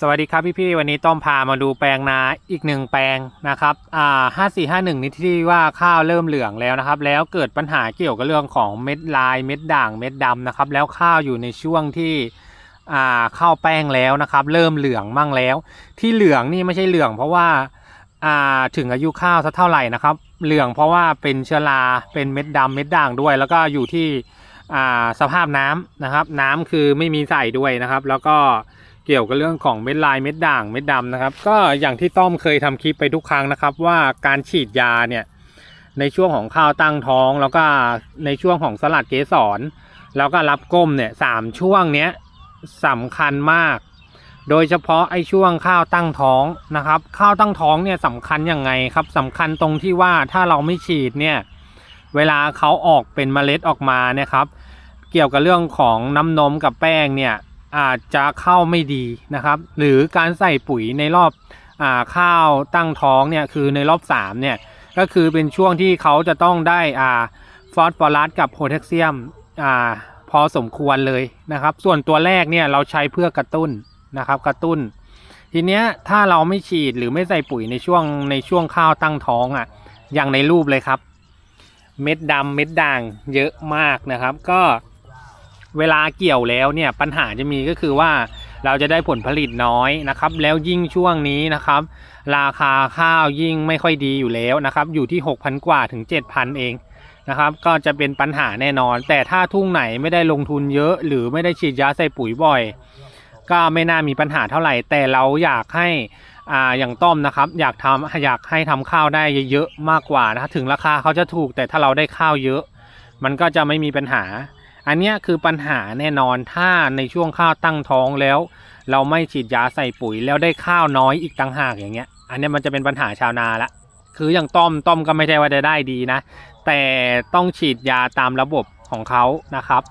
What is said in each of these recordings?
สวัสดีครับพี่ๆวันนี้ต้อมพามาดูแปลงนาอีกหนึ่งแปลงนะครับอ่าห้าสี่ห้าหนึ่งนี่ที่ว่าข้าวเริ่มเหลืองแล้วนะครับ แล้วเกิดปัญหาเกี่ยวกับเรื่องของเม็ดลายเม็ดด่างเม็ดดำนะครับ แล้วข้าวอยู่ในช่วงที่อ่าข้าวแป้งแล้วนะครับ เริ่มเหลืองมั่งแล้ว ที่เหลืองนี่ไม่ใช่เหลือง เพราะว่าอ่าถึงอายุข้าวสักเท่าไหร่นะครับ เหลืองเพราะว่าเป็นเชื้อราเป็นเม็ดดำเม็ดด่างด้วย แล้วก็อยู่ที่อ่าสภาพน้ำนะครับ น้ำคือไม่มีใส่ด้วยนะครับ แล้วก็ เกี่ยวกับเรื่องของเม็ดลายเม็ดด่างเม็ดดำนะครับ ก็อย่างที่ต้อมเคยทำคลิปไปทุกครั้งนะครับ ว่าการฉีดยาเนี่ยในช่วงของข้าวตั้งท้อง แล้วก็ในช่วงของสลัดเกสรแล้วก็รับก้มเนี่ยสามช่วงเนี้ยสำคัญมาก โดยเฉพาะไอ้ช่วงข้าวตั้งท้องนะครับ ข้าวตั้งท้องเนี่ยสำคัญยังไงครับสำคัญตรงที่ว่าถ้าเราไม่ฉีดเนี่ยเวลาเขาออกเป็นเมล็ดออกมาเนี่ยครับ เกี่ยวกับเรื่องของน้ำนมกับแป้งเนี่ย อาจจะเข้าไม่ดีนะครับ หรือการใส่ปุ๋ยในรอบอข้าวตั้งท้องเนี่ยคือในรอบ3เนี่ยก็คือเป็นช่วงที่เขาจะต้องได้อ่าฟอสฟอรัสกับโพแทสเซียมอ่าพอสมควรเลยนะครับ ส่วนตัวแรกเนี่ยเราใช้เพื่อกระตุ้นนะครับ กระตุ้น ทีเนี้ยถ้าเราไม่ฉีดหรือไม่ใส่ปุ๋ยในช่วงในช่วงข้าวตั้งท้องอะ่ะอย่างในรูปเลยครับ เม็ดดำเม็ดด่างเยอะมากนะครับ ก็ เวลาเกี่ยวแล้วเนี่ยปัญหาจะมีก็คือว่าเราจะได้ผลผลิตน้อยนะครับ แล้วยิ่งช่วงนี้นะครับ ราคาข้าวยิ่งไม่ค่อยดีอยู่แล้วนะครับ อยู่ที่ 6,000 กว่าถึง 7,000 เองนะครับ ก็จะเป็นปัญหาแน่นอน แต่ถ้าทุ่งไหนไม่ได้ลงทุนเยอะ หรือไม่ได้ฉีดยาใส่ปุ๋ยบ่อย ก็ไม่น่ามีปัญหาเท่าไหร่ แต่เราอยากให้อ่าอย่างต้อมนะครับ อยากทำอยากให้ทำข้าวได้เยอะๆมากกว่านะถึงราคาเขาจะถูกแต่ถ้าเราได้ข้าวเยอะ มันก็จะไม่มีปัญหา อันนี้คือปัญหาแน่นอนถ้าในช่วงข้าวตั้งท้องแล้ว เราไม่ฉีดยาใส่ปุ๋ยแล้วได้ข้าวน้อยอีกต่างหากอย่างเงี้ย อันนี้มันจะเป็นปัญหาชาวนาละคืออย่างต้อมต้อมก็ไม่ใช่ว่าจะได้ดีนะ แต่ต้องฉีดยาตามระบบของเขานะครับ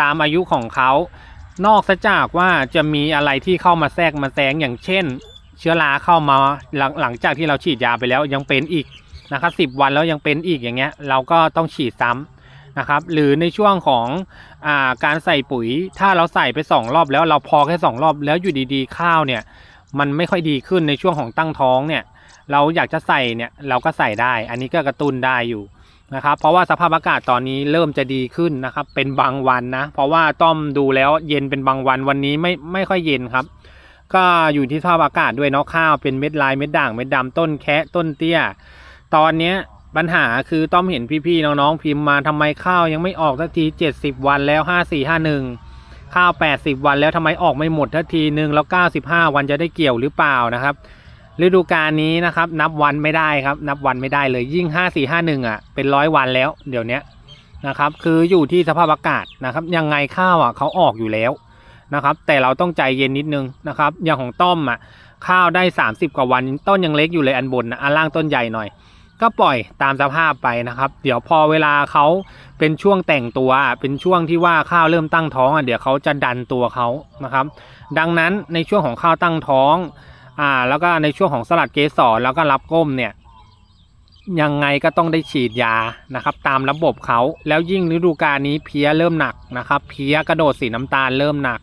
ตามอายุของเขานอกจากว่าจะมีอะไรที่เข้ามาแทรกมาแซงอย่างเช่น เชื้อราเข้ามาหลังหลังจากที่เราฉีดยาไปแล้วยังเป็นอีกนะครับสิบวันแล้วยังเป็นอีกอย่างเงี้ย เราก็ต้องฉีดซ้ำ นะครับหรือในช่วงของอาการใส่ปุ๋ย ถ้าเราใส่ไปสองรอบแล้วเราพอแค่สองรอบแล้วอยู่ดีๆ ข้าวเนี่ยมันไม่ค่อยดีขึ้นในช่วงของตั้งท้องเนี่ยเราอยากจะใส่เนี่ยเราก็ใส่ได้ อันนี้ก็กระตุ้นได้อยู่นะครับเพราะว่าสภาพอากาศตอนนี้เริ่มจะดีขึ้นนะครับเป็นบางวันนะเพราะว่าต้อมดูแล้วเย็นเป็นบางวันวันนี้ไม่ไม่ค่อยเย็นครับ ก็อยู่ที่สภาพอากาศด้วยเนาะข้าวเป็นเม็ดลายเม็ดด่างเม็ดดำต้นแคะต้นเตี้ย ตอนเนี้ย ปัญหาคือต้อมเห็นพี่ๆน้องๆพิมพ์มาทำไมข้าวยังไม่ออกสักที70วันแล้ว5451ข้าว80วันแล้วทำไมออกไม่หมดทักทีหนึ่งแล้ว95วันจะได้เกี่ยวหรือเปล่านะครับฤดูกาลนี้นะครับ นับวันไม่ได้ครับ นับวันไม่ได้เลยยิ่ง5451อะเป็นร้อยวันแล้ว เดี๋ยวนี้นะครับคืออยู่ที่สภาพอากาศนะครับ ยังไงข้าวอะเขาออกอยู่แล้วนะครับ แต่เราต้องใจเย็นนิดนึงนะครับ อย่างของต้อมอะข้าวได้ 30 กว่าวันต้นยังเล็กอยู่เลยอันบนนะอันล่างต้นใหญ่หน่อย ก็ปล่อยตามสภาพไปนะครับ เดี๋ยวพอเวลาเขาเป็นช่วงแต่งตัวเป็นช่วงที่ว่าข้าวเริ่มตั้งท้องอะเดี๋ยวเขาจะดันตัวเขานะครับ ดังนั้นในช่วงของข้าวตั้งท้องอ่าแล้วก็ในช่วงของสลัดเกสรแล้วก็รับก้มเนี่ยยังไงก็ต้องได้ฉีดยานะครับ ตามระบบเขาแล้วยิ่งฤดูกาลนี้เพี้ยเริ่มหนักนะครับ เพี้ยกระโดดสีน้ำตาลเริ่มหนัก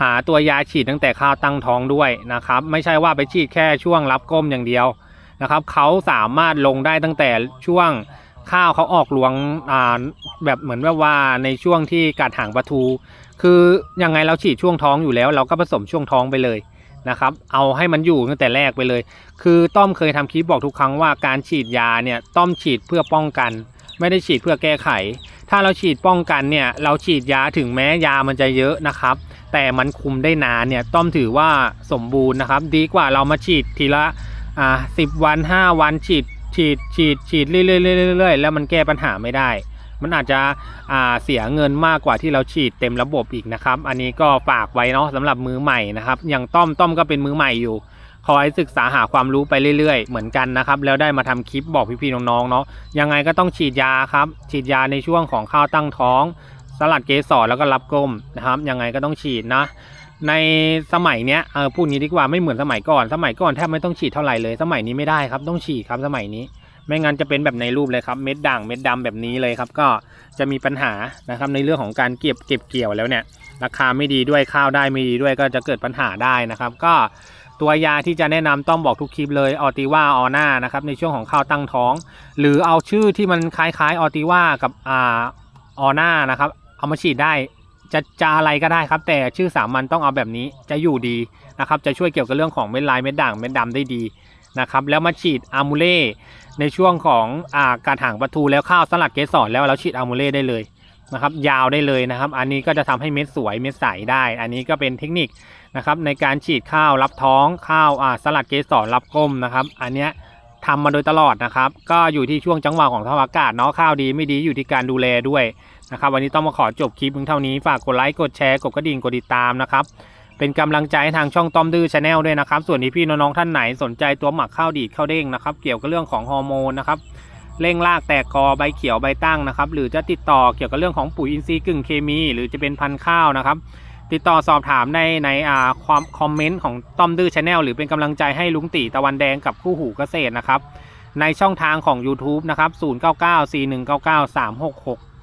หาตัวยาฉีดตั้งแต่ข้าวตั้งท้องด้วยนะครับ ไม่ใช่ว่าไปฉีดแค่ช่วงรับก้มอย่างเดียว นะครับเขาสามารถลงได้ตั้งแต่ช่วงข้าวเขาออกรวงอ่าแบบเหมือนแบบว่าในช่วงที่กัดหางปลาทู คือยังไงเราฉีดช่วงท้องอยู่แล้ว เราก็ผสมช่วงท้องไปเลยนะครับ เอาให้มันอยู่ตั้งแต่แรกไปเลย คือต้อมเคยทำคลิปบอกทุกครั้งว่าการฉีดยาเนี่ยต้อมฉีดเพื่อป้องกัน ไม่ได้ฉีดเพื่อแก้ไข ถ้าเราฉีดป้องกันเนี่ยเราฉีดยาถึงแม้ยามันจะเยอะนะครับ แต่มันคุมได้นานเนี่ยต้อมถือว่าสมบูรณ์นะครับ ดีกว่าเรามาฉีดทีละ อ่าสิบวันห้าวันฉีดฉีดฉีดฉีดเรื่อยๆเรื่อยๆแล้วมันแก้ปัญหาไม่ได้ มันอาจจะอ่าเสียเงินมากกว่าที่เราฉีดเต็มระบบอีกนะครับ อันนี้ก็ฝากไว้เนาะสำหรับมือใหม่นะครับอย่างต้อมต้อมก็เป็นมือใหม่อยู่คอยศึกษาหาความรู้ไปเรื่อยๆ เหมือนกันนะครับ แล้วได้มาทำคลิปบอกพี่ๆน้องๆเนาะยังไงก็ต้องฉีดยาครับ ฉีดยาในช่วงของข้าวตั้งท้อง สลัดเกสรแล้วก็รับก้มนะครับ ยังไงก็ต้องฉีดนะ ในสมัยเนี้ยเออพูดงี้ดีกว่าไม่เหมือนสมัยก่อน สมัยก่อนแทบไม่ต้องฉีดเท่าไหร่เลย สมัยนี้ไม่ได้ครับต้องฉีดครับสมัยนี้ ไม่งั้นจะเป็นแบบในรูปเลยครับเม็ดด่างเม็ดดำแบบนี้เลยครับ ก็จะมีปัญหานะครับในเรื่องของการเก็บเก็บเกี่ยวแล้วเนี่ย ราคาไม่ดีด้วยข้าวได้ไม่ดีด้วยก็จะเกิดปัญหาได้นะครับ ก็ตัวยาที่จะแนะนำต้องบอกทุกคลิปเลยออติว่าออน่านะครับในช่วงของข้าวตั้งท้อง หรือเอาชื่อที่มันคล้ายๆออติว่ากับอ่าออน่านะครับเอามาฉีดได้ จะจะอะไรก็ได้ครับ แต่ชื่อสามัญต้องเอาแบบนี้จะอยู่ดีนะครับ จะช่วยเกี่ยวกับเรื่องของเม็ดลายเม็ดด่างเม็ดดำได้ดีนะครับ แล้วมาฉีดอามูเล่ในช่วงของอ่าการห่างปลาทูแล้วข้าวสลัดเกสรแล้วเราฉีดอามูเล่ได้เลยนะครับ ยาวได้เลยนะครับ อันนี้ก็จะทำให้เม็ดสวยเม็ดใสได้ อันนี้ก็เป็นเทคนิคนะครับในการฉีดข้าวรับท้องข้าวอ่าสลัดเกสรรับก้มนะครับ อันเนี้ย ทำมาโดยตลอดนะครับ ก็อยู่ที่ช่วงจังหวะของสภาพอากาศเนาะข้าวดีไม่ดีอยู่ที่การดูแลด้วยนะครับ วันนี้ต้องมาขอจบคลิปเพียงเท่านี้ฝากกดไลค์กดแชร์กดกระดิ่งกดติดตามนะครับเป็นกำลังใจให้ทางช่องต้อมดื้อชาแนลด้วยนะครับ ส่วนที่พี่น้องๆท่านไหนสนใจตัวหมักข้าวดีข้าวเด้งนะครับ เกี่ยวกับเรื่องของฮอร์โมนนะครับเร่งรากแตกกอใบเขียวใบตั้งนะครับ หรือจะติดต่อเกี่ยวกับเรื่องของปุ๋ยอินทรีย์กึ่งเคมี หรือจะเป็นพันธุ์ข้าวนะครับ ติดต่อสอบถามในในอ่าความคอมเมนต์ของต้อมดื้อชาแนลหรือเป็นกำลังใจให้ลุงตีตะวันแดงกับคู่หูเกษตรนะครับ ในช่องทางของ YouTube นะครับ 0994199366